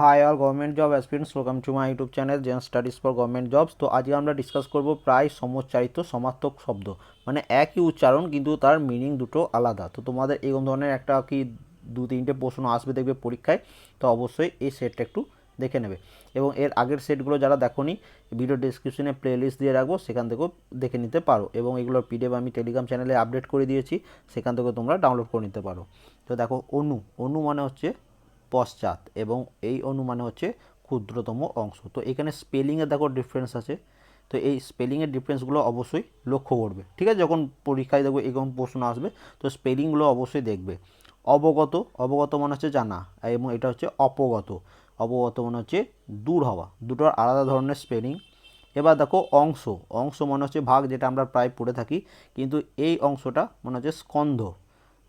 Hi all government job aspirants welcome to my YouTube channel Zen studies for government jobs তো আজকে আমরা discuss করব প্রায় সমোচ্চারিত সমার্থক শব্দ মানে একই উচ্চারণ কিন্তু তার মিনিং দুটো আলাদা। তো তোমাদের এরকম ধরনের একটা কি দু তিনটে প্রশ্ন আসবে দেখবে পরীক্ষায়, তো অবশ্যই এই সেটটা একটু দেখে নেবে। এবং এর আগের সেটগুলো যারা দেখোনি ভিডিও ডিসক্রিপশনে প্লেলিস্ট দিয়ে রাখব, সেখান থেকেও দেখে নিতে পারো। এবং এগুলোর পিডিএফ আমি টেলিগ্রাম চ্যানেলে আপডেট করে দিয়েছি, সেখান থেকে তোমরা ডাউনলোড করে নিতে পারো। তো দেখো, অনু অনু মানে হচ্ছে পশ্চাৎ এবং এই অনু মানে হচ্ছে ক্ষুদ্রতম অংশ। তো এখানে স্পেলিংয়ে দেখো ডিফারেন্স আছে। তো এই স্পেলিংয়ের ডিফারেন্সগুলো অবশ্যই লক্ষ্য করবে। ঠিক আছে? যখন পরীক্ষায় দেখবে এরকম প্রশ্ন আসবে, তো স্পেলিংগুলো অবশ্যই দেখবে। অবগত অবগত মানে হচ্ছে জানা এবং এটা হচ্ছে অপগত। অবগত মানে হচ্ছে দূর হওয়া। দুটোর আলাদা ধরনের স্পেলিং এবার দেখো অংশ। অংশ মনে হচ্ছে ভাগ, যেটা আমরা প্রায় পড়ে থাকি। কিন্তু এই অংশটা মনে হচ্ছে স্কন্ধ।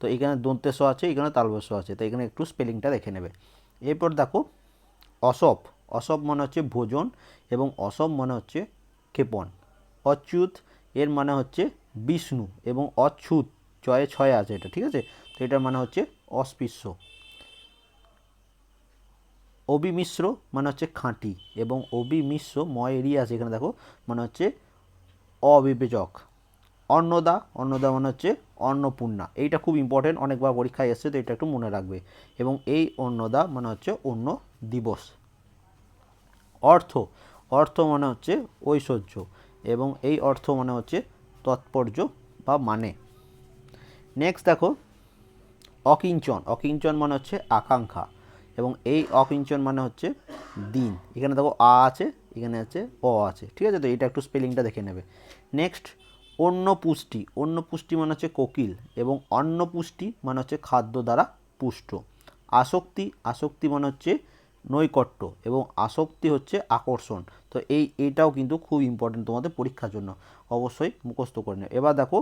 তো এখানে দন্তেশ আছে, এখানে তালবেশ আছে তো এখানে একটু স্পেলিংটা দেখে নেবে। এরপর দেখো অসপ অসপ মানে হচ্ছে ভোজন এবং অসপ মানে হচ্ছে ক্ষেপণ। অচ্যুত, এর মানে হচ্ছে বিষ্ণু এবং অচ্যুত, ছয়ে ছয় আছে এটা, ঠিক আছে? তো এটার মানে হচ্ছে অস্পৃশ্য। অবিমিশ্র মানে হচ্ছে খাঁটি এবং অবিমিশ্র ময় এরিয়া আছে এখানে দেখো মানে হচ্ছে অবিবেচক। অন্নদা অন্নদা মানে হচ্ছে অন্নপূর্ণা। এইটা খুব ইম্পর্টেন্ট অনেকবার পরীক্ষায় এসছে, তো এটা একটু মনে রাখবে। এবং এই অন্নদা মানে হচ্ছে অন্য দিবস। অর্থ অর্থ মানে হচ্ছে ঐশ্বর্য। এবং এই অর্থ মানে হচ্ছে তৎপর্য বা মানে। নেক্সট দেখো, অকিঞ্চন। অকিঞ্চন মানে হচ্ছে আকাঙ্ক্ষা। এবং এই অকিঞ্চন মানে হচ্ছে দিন। এখানে দেখো আ আছে, এখানে আছে অ আছে। ঠিক আছে তো? এটা একটু স্পেলিংটা দেখে নেবে। নেক্সট অন্য পুষ্টি অন্য পুষ্টি মানে হচ্ছে কোকিল এবং অন্ন পুষ্টি মানে হচ্ছে খাদ্য দ্বারা পুষ্ট। আসক্তি আসক্তি মানে হচ্ছে নৈকট্য এবং আসক্তি হচ্ছে আকর্ষণ। তো এই, এটাও কিন্তু খুব ইম্পর্টেন্ট তোমাদের পরীক্ষার জন্য। অবশ্যই মুখস্থ করে নেবে এবার দেখো,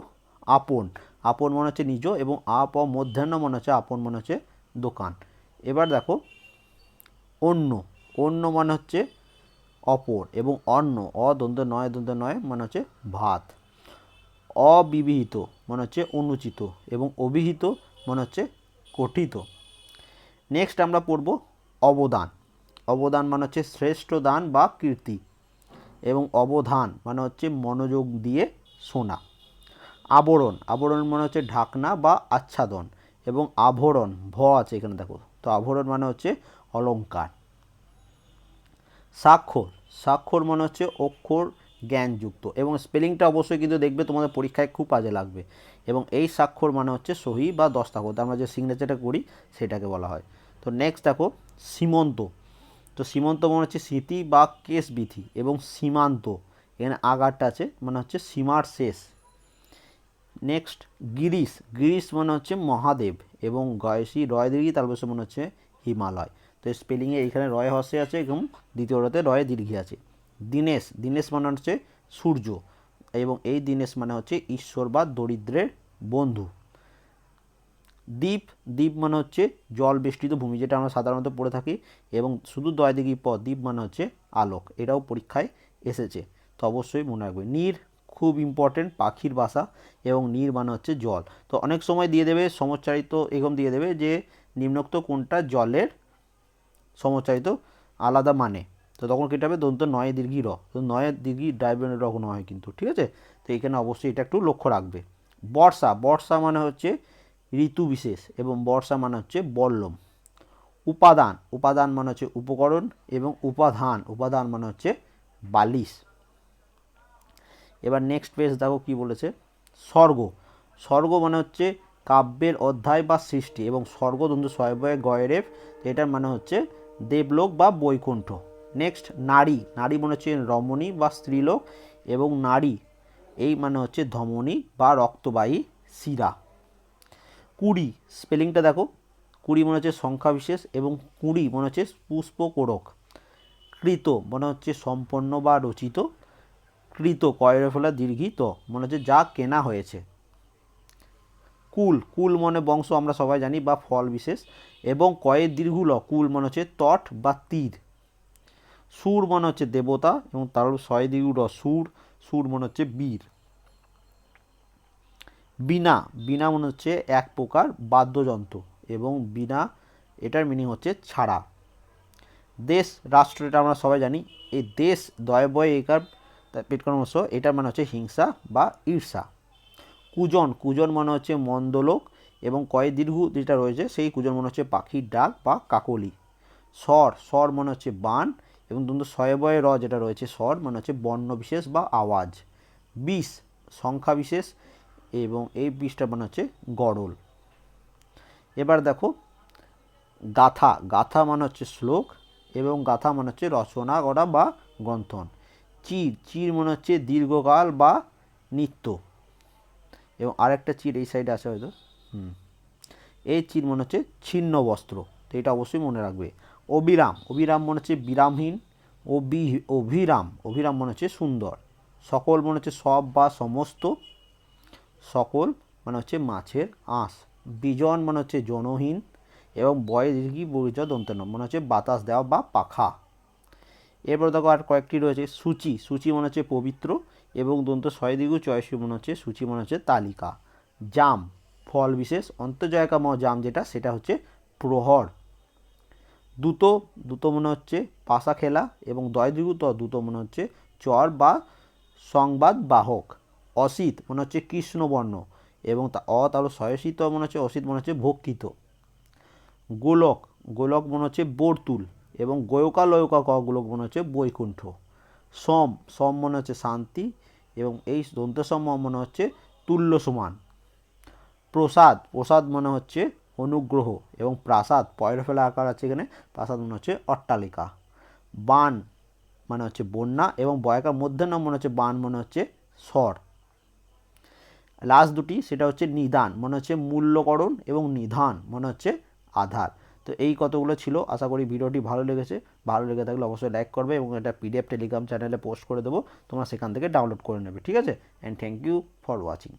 আপন। আপন মনে হচ্ছে নিজ এবং আপ মধ্যাহ্ন মনে হচ্ছে আপন মনে হচ্ছে দোকান। এবার দেখো অন্য অন্য মানে হচ্ছে অপর এবং অন্ন অদ্বন্দ্ব নয়, দ্বন্দ্ব, নয় মানে হচ্ছে ভাত। অবিবিহিত মানে হচ্ছে অনুচিত, এবং অবিহিত মানে হচ্ছে কঠিত। নেক্সট আমরা পড়ব অবদান। অবদান মানে হচ্ছে শ্রেষ্ঠ দান বা কীর্তি, এবং অবধান মানে হচ্ছে মনোযোগ দিয়ে শোনা। আবরণ আবরণ মানে হচ্ছে ঢাকনা বা আচ্ছাদন, এবং আভরণ, ভ আছে এখানে দেখো। তো আভরণ মানে হচ্ছে অলঙ্কার স্বাক্ষর স্বাক্ষর মানে হচ্ছে অক্ষর জ্ঞানযুক্ত। এবং স্পেলিংটা অবশ্যই কিন্তু দেখবে তোমাদের পরীক্ষায় খুব কাজে লাগবে। এবং এই স্বাক্ষর মানে হচ্ছে সহি বা দস্তাখত আমরা যে সিগনেচারটা করি, সেটাকে বলা হয়। তো নেক্সট দেখো, সীমন্ত। তো সীমন্ত মানে হচ্ছে স্মৃতি বা কেস বিধি এবং সীমান্ত। এখানে আগারটা আছে মানে হচ্ছে সীমার শেষ। নেক্সট গিরিশ। গিরিশ মানে হচ্ছে মহাদেব এবং গয়সী রয় দীর্ঘি তার বসে মনে হচ্ছে হিমালয়। তো স্পেলিংয়ে এইখানে রয় হসে আছে এবং দ্বিতীয়টাতে রয়ে দীর্ঘি আছে। দীনেশ দীনেশ মানে হচ্ছে সূর্য এবং এই দীনেশ মানে হচ্ছে ঈশ্বর বা দরিদ্রের বন্ধু। দ্বীপ দ্বীপ মানে হচ্ছে জল বেষ্টিত ভূমি, যেটা আমরা সাধারণত পড়ে থাকি, এবং শুধু দয় দিঘি পদ দ্বীপ মানে হচ্ছে আলোক, এটাও পরীক্ষায় এসেছে, তো অবশ্যই মনে রাখবে। নীর খুব ইম্পর্টেন্ট পাখির বাসা, এবং নীর মানে হচ্ছে জল। তো অনেক সময় দিয়ে দেবে সমচ্চারিত এরকম দিয়ে দেবে যে নিম্নোক্ত কোনটা জলের সমচ্চারিত আলাদা মানে। তো তখন কেটে হবে দন্ত নয় দীর্ঘি র। তো নয় দীর্ঘি ডাইবেনের রকম হয় কিন্তু, ঠিক আছে? তো এখানে অবশ্যই এটা একটু লক্ষ্য রাখবে। বর্ষা বর্ষা মানে হচ্ছে ঋতু বিশেষ এবং বর্ষা মানে হচ্ছে বল্লম। উপাদান উপাদান মানে হচ্ছে উপকরণ এবং উপাধান, উপাদান মানে হচ্ছে বালিশ। এবার নেক্সট পেজ দেখো কি বলেছে? স্বর্গ। স্বর্গ মানে হচ্ছে কাব্যের অধ্যায় বা সৃষ্টি এবং স্বর্গদন্ত ছয়বয় গয়রেফ এটার মানে হচ্ছে দেবলোক বা বৈকুণ্ঠ। নেক্সট নারী নারী মনে হচ্ছে রমণী বা স্ত্রীলোক এবং নারী, এই মানে হচ্ছে ধমনী বা রক্তবাহী শিরা। কুড়ি, স্পেলিংটা দেখো, কুড়ি মনে হচ্ছে সংখ্যা বিশেষ এবং কুড়ি মনে হচ্ছে পুষ্পকোরক। কৃত মনে হচ্ছে সম্পন্ন বা রচিত, কৃত কয়ের ফলা দীর্ঘিত মনে হচ্ছে যা কেনা হয়েছে। কুল কুল মনে বংশ আমরা সবাই জানি বা ফল বিশেষ এবং কয়ের দীর্ঘুল কুল মনে হচ্ছে তট বা তীর। সুর মনে হচ্ছে দেবতা এবং তার ছয় দীর্ঘ সুর। সুর মনে হচ্ছে বীর। বিনা বিনা মনে হচ্ছে এক প্রকার বাদ্যযন্ত্র এবং বিনা এটার মিনিং হচ্ছে ছাড়া। দেশ, রাষ্ট্র এটা আমরা সবাই জানি। এই দেশ, দয়, বয়, একার পেটকর্মস এটার মানে হচ্ছে হিংসা বা ঈর্ষা। কুজন কুজন মানে হচ্ছে মন্দলোক এবং কয় দীর্ঘ যেটা রয়েছে, সেই কুজন মনে হচ্ছে পাখির ডাক বা কাকলি। স্বর স্বর মনে হচ্ছে বান এবং কিন্তু শয়বয় র যেটা রয়েছে, স্বর মানে হচ্ছে বর্ণ বিশেষ বা আওয়াজ। বিষ, সংখ্যা বিশেষ এবং এই বিষটা মানে হচ্ছে গড়ল। এবার দেখো, গাথা গাথা মানে হচ্ছে শ্লোক এবং গাথা মানে হচ্ছে রচনা করা বা গ্রন্থন। চির চির মানে হচ্ছে দীর্ঘকাল বা নিত্য। এবং আরেকটা চির এই সাইডে আছে হয়তো। হুম। এই চির মনে হচ্ছে ছিন্ন বস্ত্র। তো এটা অবশ্যই মনে রাখবে। অবিরাম। অবিরাম মনে হচ্ছে বিরামহীন, অবি, অভিরাম। অভিরাম মনে হচ্ছে সুন্দর। সকল মনে হচ্ছে সব বা সমস্ত। সকল মানে হচ্ছে মাছের আঁশ। বিজন মানে হচ্ছে জনহীন এবং বয় দীর্ঘি বরিজ দন্তন মানে হচ্ছে বাতাস দেওয়া বা পাখা। এরপর দেখো আর কয়েকটি রয়েছে। সূচি। সূচি মনে হচ্ছে পবিত্র এবং দন্ত ছয় দীর্ঘ চয়সী মনে হচ্ছে সূচি মনে হচ্ছে তালিকা। জাম। ফল বিশেষ। অন্তর্জয়কাম জাম যেটা, সেটা হচ্ছে প্রহর। দ্রুত দ্রুত মনে হচ্ছে পাশা খেলা এবং দয় দ্রুত মনে হচ্ছে চর বা সংবাদ বাহক। অসিত মনে হচ্ছে কৃষ্ণবর্ণ এবং তা অ তাহলে সয়সিত মনে হচ্ছে, অসিত মনে হচ্ছে ভক্ষিত। গোলক গোলক মনে হচ্ছে বর্তুল এবং গয়কা লয়কা ক গোলক মনে হচ্ছে বৈকুণ্ঠ। সম সম মনে হচ্ছে শান্তি এবং এই দন্ত সম মনে হচ্ছে তুল্য সমান। প্রসাদ প্রসাদ মনে হচ্ছে অনুগ্রহ এবং প্রাসাদ, পয়রা ফেলা আকার আছে এখানে, প্রাসাদ মনে হচ্ছে অট্টালিকা। বান মানে হচ্ছে বন্যা এবং বয়াকার মধ্যে নাম মনে হচ্ছে বান মনে হচ্ছে স্বর। লাস্ট দুটি, সেটা হচ্ছে নিদান মনে হচ্ছে মূল্যকরণ এবং নিধান মনে হচ্ছে আধার। তো এই কতগুলো ছিল? আশা করি ভিডিওটি ভালো লেগেছে। ভালো লেগে থাকলে অবশ্যই লাইক করবে এবং এটা পিডিএফ টেলিগ্রাম চ্যানেলে পোস্ট করে দেবো। তোমরা সেখান থেকে ডাউনলোড করে নেবে, ঠিক আছে? And thank you for watching